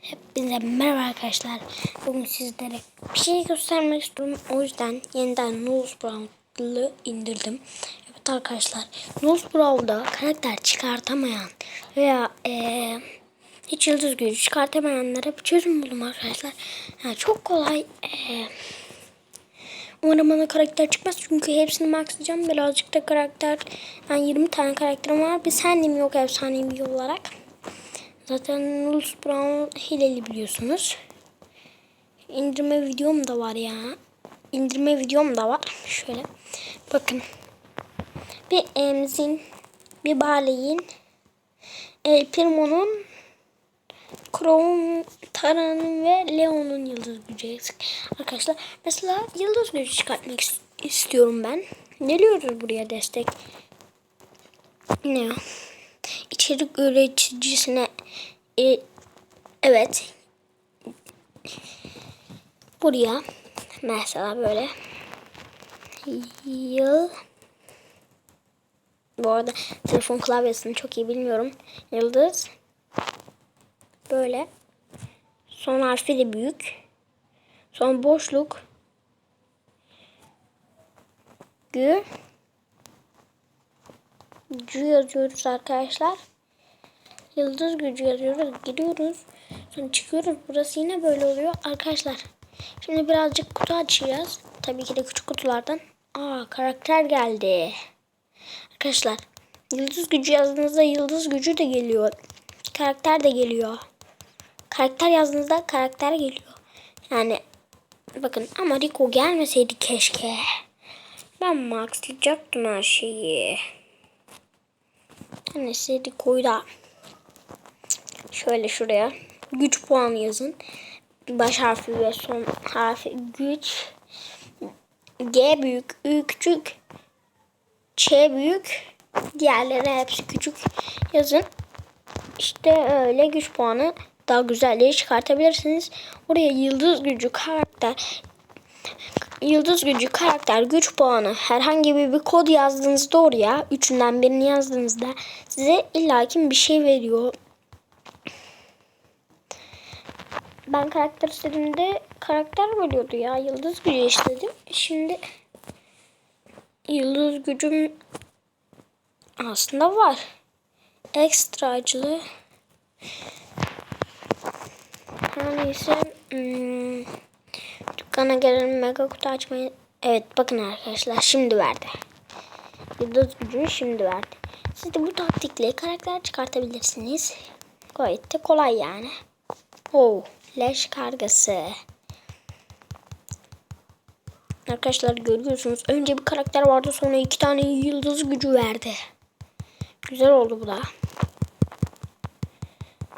Hepinize merhaba arkadaşlar. Bugün sizlere bir şey göstermek istiyorum. O yüzden yeniden Nose Brown'ı indirdim. Evet arkadaşlar. Nose Brown'da karakter çıkartamayan veya eee, hiç yıldız gücü çıkartamayanlara bir çözüm buldum arkadaşlar. Yani çok kolay. eee Umarım bana karakter çıkmaz çünkü hepsini maxlayacağım. Birazcık da karakter, yani 20 tane karakterim var. Bir sendim yok efsanevi olarak. Zaten Nulus Brown hileli biliyorsunuz. İndirme videom da var ya. İndirme videom da var. Şöyle. Bakın. Bir Emzin, bir Barley'in, El Primo'nun, Crow'un, Tara'nın ve Leon'un yıldız gücü. Arkadaşlar mesela yıldız gücü çıkartmak is- istiyorum ben. Geliyoruz buraya destek. Ne? İçerik üreticisine e, evet. Buraya. Mesela böyle. Yıl. Bu arada telefon klavyesini çok iyi bilmiyorum. Yıldız. Böyle. Son harfi de büyük. Son boşluk. Gü. Gücü yazıyoruz arkadaşlar. Yıldız gücü yazıyoruz. Gidiyoruz. Sonra çıkıyoruz. Burası yine böyle oluyor. Arkadaşlar şimdi birazcık kutu açacağız. Tabii ki de küçük kutulardan. Aa karakter geldi. Arkadaşlar yıldız gücü yazdığınızda yıldız gücü de geliyor. Karakter de geliyor. Karakter yazdığınızda karakter geliyor. Yani bakın ama Rico gelmeseydi keşke. Ben maxlayacaktım her şeyi. Neyse Rico'yu da şöyle şuraya güç puanı yazın. Baş harfi ve son harfi güç. G büyük, Ü küçük, Ç büyük, diğerleri hepsi küçük yazın. İşte öyle güç puanı daha güzelleri çıkartabilirsiniz. Oraya yıldız gücü karakter yıldız gücü karakter güç puanı herhangi bir, bir kod yazdığınızda oraya üçünden birini yazdığınızda size illaki bir şey veriyor. Ben karakter istediğimde karakter veriyordu ya. Yıldız gücü istedim. Şimdi yıldız gücüm aslında var. Ekstra acılı. Her neyse. Hmm, dükkana gelelim mega kutu açmayı. Evet bakın arkadaşlar şimdi verdi. Yıldız gücünü şimdi verdi. Siz de bu taktikle karakter çıkartabilirsiniz. Gayet de kolay yani. Oh, leş kargası. Arkadaşlar görüyorsunuz. Önce bir karakter vardı sonra iki tane yıldız gücü verdi. Güzel oldu bu da.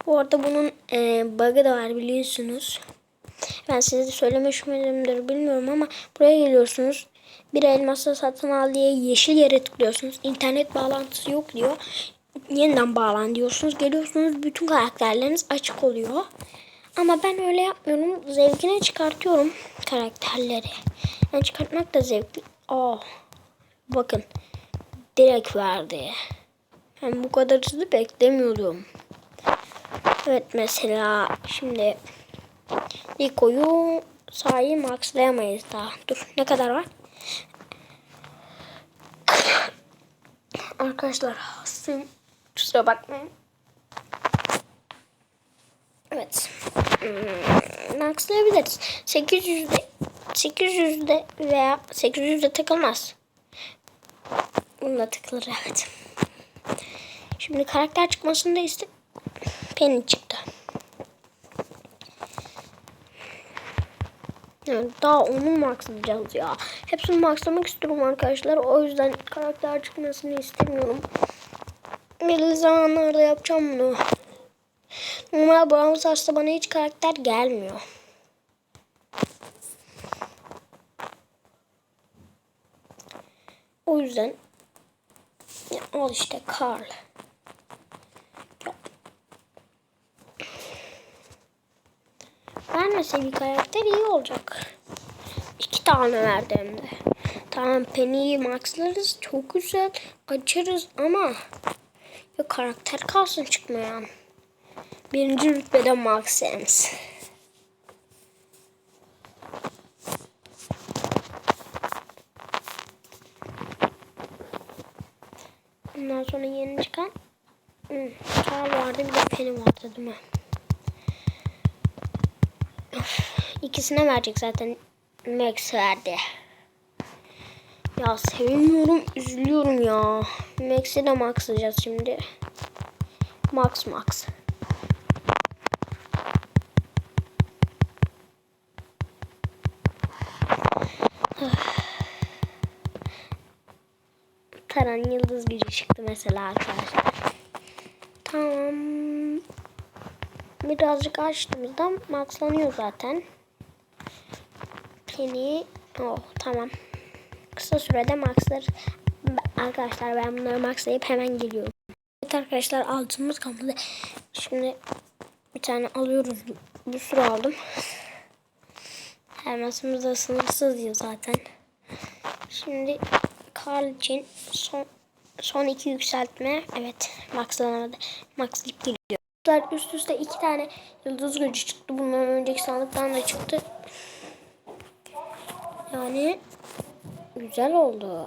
Bu arada bunun e, bug'ı da var biliyorsunuz. Ben size de söylemiş miyimdir bilmiyorum ama buraya geliyorsunuz. Bir elmasla satın al diye yeşil yere tıklıyorsunuz. İnternet bağlantısı yok diyor. Yeniden bağlan diyorsunuz. Geliyorsunuz bütün karakterleriniz açık oluyor. Ama ben öyle yapmıyorum. Zevkine çıkartıyorum karakterleri. Yani çıkartmak da zevkli. Aa, bakın direkt verdi. Ben bu kadar hızlı beklemiyordum. Evet mesela şimdi Rico'yu sahi maxlayamayız daha. Dur ne kadar var? Arkadaşlar hastayım. Kusura bakmayın. Evet. Hmm, maxlayabiliriz. 800'de 800'de veya 800'de takılmaz. Bununla takılır evet. Şimdi karakter çıkmasını da iste Penny çıktı. Yani daha onu maxlayacağız ya. Hepsini maxlamak istiyorum arkadaşlar. O yüzden karakter çıkmasını istemiyorum. Belli zamanlarda yapacağım bunu. Normal Brawl Stars'ta bana hiç karakter gelmiyor. O yüzden ya, al işte Carl. Vermese bir karakter iyi olacak. İki tane verdi hem de. Tamam Penny'yi maxlarız. Çok güzel. Açarız ama ya karakter kalsın çıkmayan. Birinci rütbede Max Ems. Ondan sonra yeni çıkan hmm, Char vardı bir de Penny vardı değil mi? İkisine verecek zaten. Max verdi. Ya sevmiyorum, üzülüyorum ya. Max'i de maxlayacağız şimdi. Max Max. Taran yıldız gücü çıktı mesela arkadaşlar. Tamam. Birazcık açtığımızda maxlanıyor zaten. Penny. Oh tamam. Kısa sürede maxlar. Arkadaşlar ben bunları maxlayıp hemen geliyorum. Evet arkadaşlar altımız kalmadı. Şimdi bir tane alıyoruz. Bir sürü aldım. Elmasımız da sınırsız diyor zaten. Şimdi Karl için son son iki yükseltme. Evet maxlanamadı. Maxlayıp geliyor. Üst üste iki tane yıldız gücü çıktı. Bundan önceki sandıktan da çıktı. Yani güzel oldu.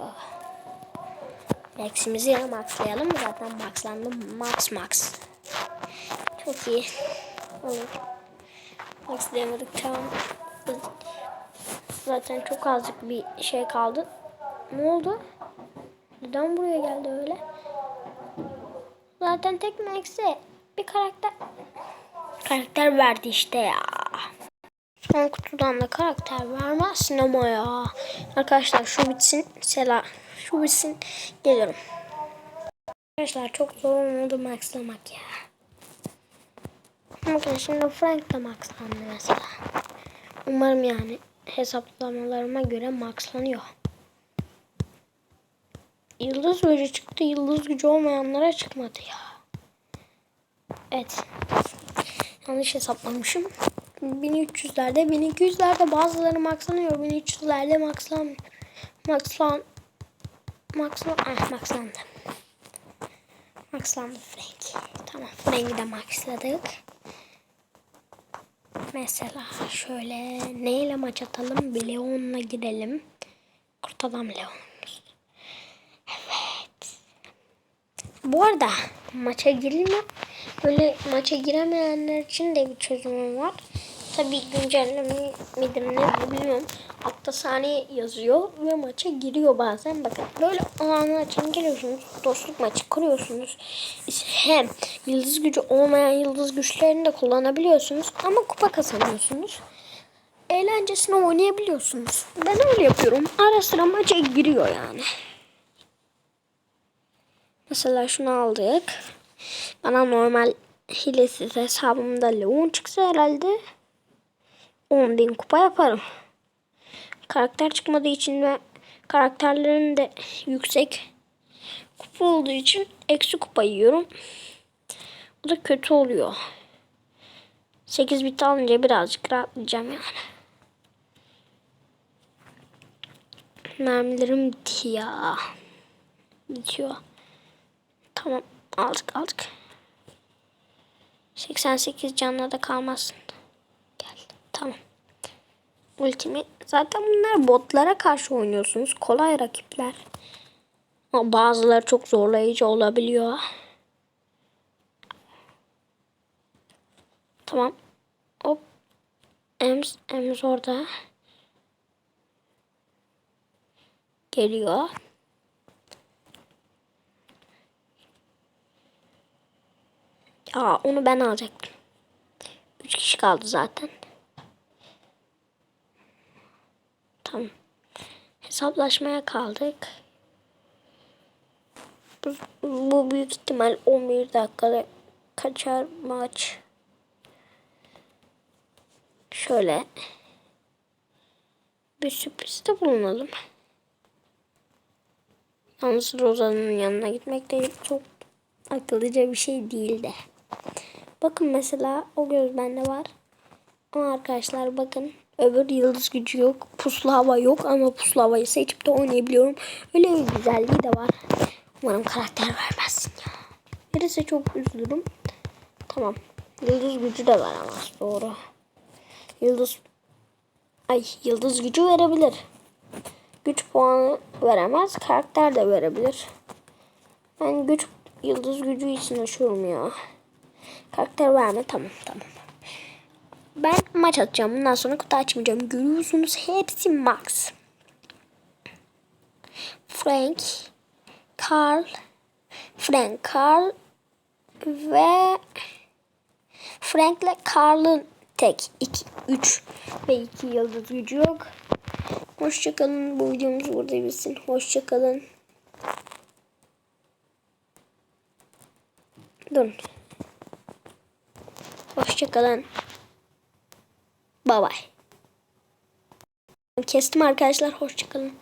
Max'imizi ya maxlayalım mı? Zaten maxlandı. Max max. Çok iyi. Olur. Maxlayamadık tamam. Zaten çok azıcık bir şey kaldı. Ne oldu? Neden buraya geldi öyle? Zaten tek Max'e bir karakter karakter verdi işte ya. Son kutudan da karakter vermezsin ama ya. Arkadaşlar şu bitsin. Sela. Şu bitsin. Geliyorum. Arkadaşlar çok zor olmadı maxlamak ya. Bakın şimdi Frank da maxlandı mesela. Umarım yani hesaplamalarıma göre maxlanıyor. Yıldız gücü çıktı. Yıldız gücü olmayanlara çıkmadı ya. Evet. Yanlış hesaplamışım. 1300'lerde, 1200'lerde bazıları maxlanıyor. 1300'lerde maxlan maxlan maxlan ah maxlandı. Maxlandı Frank. Tamam. Frank'i de maxladık. Mesela şöyle neyle maç atalım? Bir Leon'la girelim. Kurt adam Leon'umuz. Evet. Bu arada maça girilmiyor. Böyle maça giremeyenler için de bir çözümüm var. Tabii güncelleme midir ne bilmiyorum. Altta saniye yazıyor ve maça giriyor bazen. Bakın böyle olanlar için giriyorsunuz. Dostluk maçı kuruyorsunuz. Hem yıldız gücü olmayan yıldız güçlerini de kullanabiliyorsunuz. Ama kupa kazanıyorsunuz. Eğlencesine oynayabiliyorsunuz. Ben öyle yapıyorum. Ara sıra maça giriyor yani. Mesela şunu aldık. Bana normal hilesiz hesabımda Leon çıksa herhalde 10 bin kupa yaparım. Karakter çıkmadığı için ve karakterlerin de yüksek kupa olduğu için eksi kupa yiyorum. Bu da kötü oluyor. 8 bit alınca birazcık rahatlayacağım yani. Mermilerim bitti ya. Bitiyor. Tamam aldık aldık. 88 canla da kalmazsın. Tamam. Ultimi. Zaten bunlar botlara karşı oynuyorsunuz. Kolay rakipler. Ama bazıları çok zorlayıcı olabiliyor. Tamam. Hop. Ems, Ems orada. Geliyor. Aa onu ben alacaktım. Üç kişi kaldı zaten. Tamam. Hesaplaşmaya kaldık. Bu, bu büyük ihtimal 11 dakikada kaçar maç. Şöyle bir sürprizde bulunalım. Yalnız Roza'nın yanına gitmek de çok akıllıca bir şey değildi. Bakın mesela o göz bende var. Ama arkadaşlar bakın öbür yıldız gücü yok. Puslu hava yok ama puslu havayı seçip de oynayabiliyorum. Öyle bir güzelliği de var. Umarım karakter vermezsin ya. Verirse çok üzülürüm. Tamam. Yıldız gücü de veremez. Doğru. Yıldız Ay yıldız gücü verebilir. Güç puanı veremez. Karakter de verebilir. Ben güç yıldız gücü için açıyorum ya. Karakter verme tamam tamam. Ben maç atacağım. Bundan sonra kutu açmayacağım. Görüyorsunuz hepsi max. Frank, Carl, Frank, Carl ve Frank'le Carl'ın tek 2, 3 ve 2 yıldız gücü yok. Hoşçakalın. Bu videomuz burada bitsin. Hoşçakalın. Durun. Hoşçakalın. Bye bye. Kestim arkadaşlar. Hoşçakalın.